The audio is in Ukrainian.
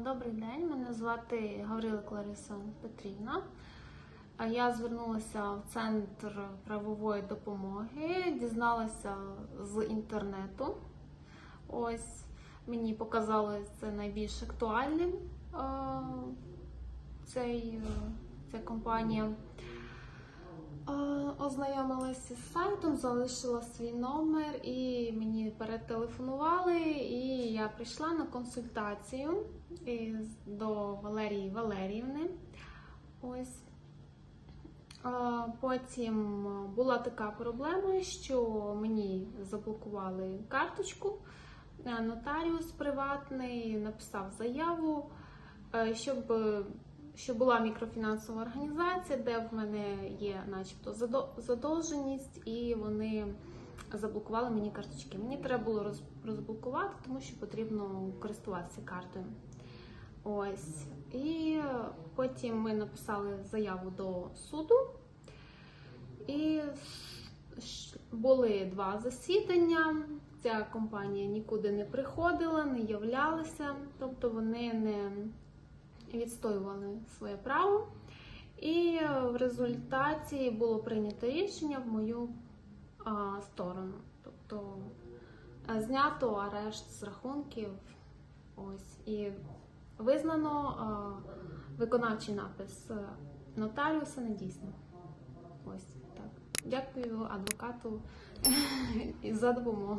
Добрий день, мене звати Гаврилик Лариса Петрівна. Я звернулася в центр правової допомоги, дізналася з інтернету. Ось мені показали це найбільш актуальним. Цей, е, ця компанія. Ознайомилася з сайтом, залишила свій номер і мені перетелефонували, і я прийшла на консультацію до Валерії Валеріївни. Ось. Потім була така проблема, що мені заблокували карточку. Нотаріус приватний написав заяву, е, щоб що була мікрофінансова організація, де в мене є, начебто, задо- задовженість, і вони заблокували мені карточки. Мені треба було розблокувати, тому що потрібно користуватися картою. Ось. І потім ми написали заяву до суду. І були два засідання. Ця компанія нікуди не приходила, не являлася, тобто вони не відстоювали своє право. І в результаті було прийнято рішення в мою а, сторону. Тобто знято арешт з рахунків. Ось і визнано а, виконавчий напис е, нотаріуса недійсним. Ось так. Дякую адвокату за допомогу.